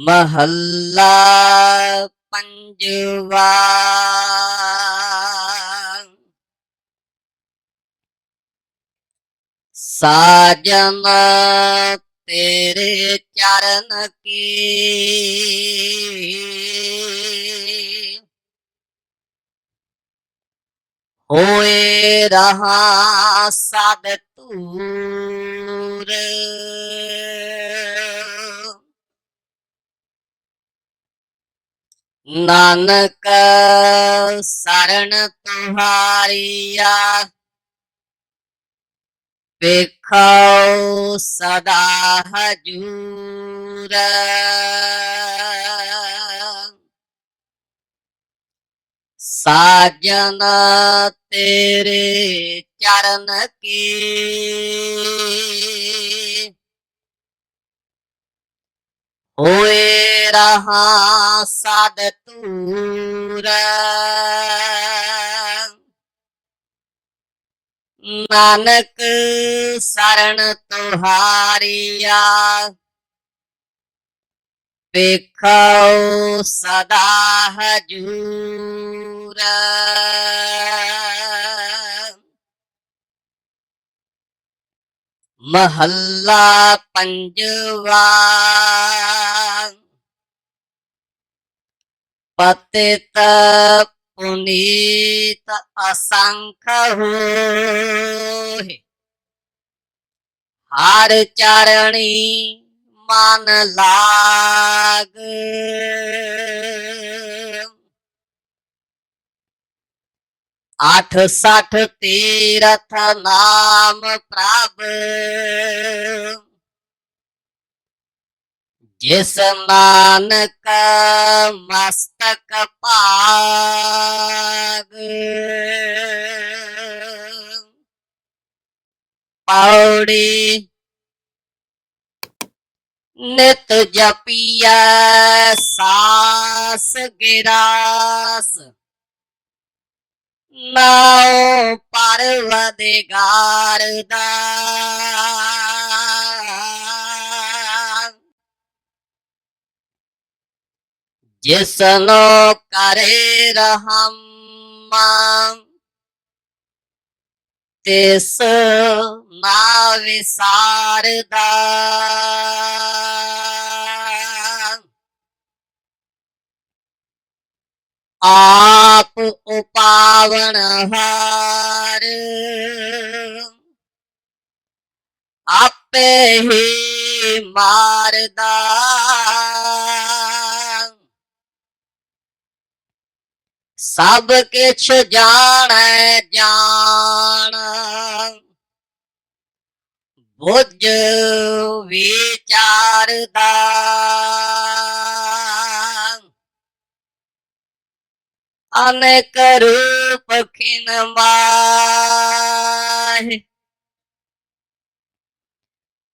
ਮਹੱਲਾ ਪੰਜਵਾ। ਸਾਜਨ ਤੇਰੇ ਚਰਨ ਕੀ? ਹੋਏ ਰਹਾ ਸਦ ਤੂਰ ਨਾਨਕ ਸਰਣ ਤੁਹਾਰੀਆ। ਵੇਖੋ ਸਦਾ ਹਜੂਰ। ਸਾਜਨ ਤੇਰੇ ਚਰਨ ਕੀ। ਹੋਏ ਰਹਾ ਸਦ ਤੂਰ ਨਾਨਕ ਸਰਣ ਤੁਹਾਰੀਆ ਵੇਖੋ ਸਦਾ ਹਜੂਰ। ਮਹੱਲਾ ਪੰਜਵਾ। ਪਤਿਤ ਪੁਨੀਤ ਅਸੰਖ ਹੋਏ ਹਰ ਚਰਣੀ ਮਨ ਲਾਗ ਅਠ ਸਠ ਤੀਰਥ ਨਾਮ ਪ੍ਰਭ ਜਿਸ ਨਾਨਕ ਮਸਤਕ ਭਾਗ। ਪੌੜੀ ਨਿਤ ਜਪੀਐ ਸਾਸ ਗਿਰਾਸ। ਨਾਉ ਪਰਵਦਗਾਰ ਦਾ ਜਿਸਨੋ ਕਰੇ ਰਹਮ ਤਿਸ ਨਾ ਵਿਸਾਰਦਾ ਆਪ ਉਪਾਵਣ ਹਾਰ ਆਪੇ ਹੀ ਮਾਰਦਾ ਸਭ ਕਿਛ ਜਾਣੈ ਜਾਣ ਬੁੱਝ ਵਿਚਾਰਦਾ। ਅਨੇਕ ਰੂਪ ਖਿਨ ਮਾਹਿ।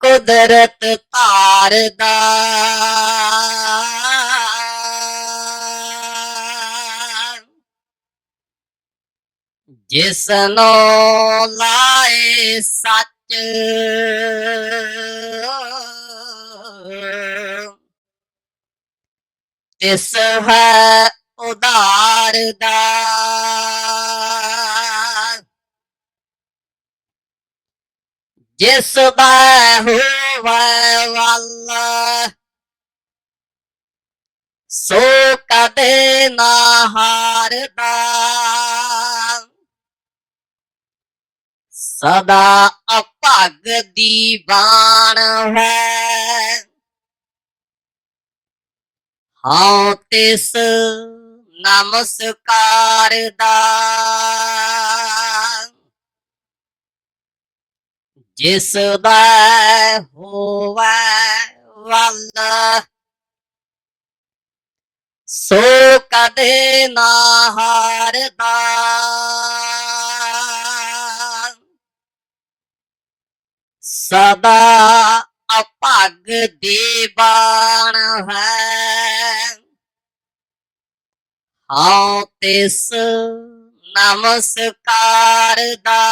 ਕੁਦਰਤ ਧਾਰਦਾ। ਜਿਸਨੋ ਲਾਏ ਸੱਚ। ਤਿਸ ਹੈ ਉਧਾਰ ਦਾ। ਜਿਸ ਦਾ ਹੋਵੇ ਵਾਲਾ, ਸੋ ਕਦੇ ਨਾ ਹਾਰਦਾ। ਸਦਾ ਅਭਗ ਦੀ ਬਾਣ ਹੈ। ਹਾਂ ਤਿਸ ਨਮਸਕਾਰ ਦਾ। ਜਿਸ ਦਾ ਹੋਵੇ ਵੱਲ, ਸੋ ਕਦੇ ਨਾ ਹਾਰਦਾ। ਸਦਾ ਅਭਗ ਦੀਵਾਨ ਹੈ। ਹਉ ਤਿਸ ਨਮਸਕਾਰ ਦਾ।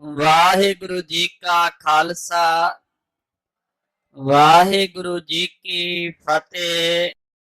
ਵਾਹਿਗੁਰੂ ਜੀ ਕਾ ਖਾਲਸਾ। ਵਾਹਿਗੁਰੂ ਜੀ ਕੀ ਫਤਿਹ।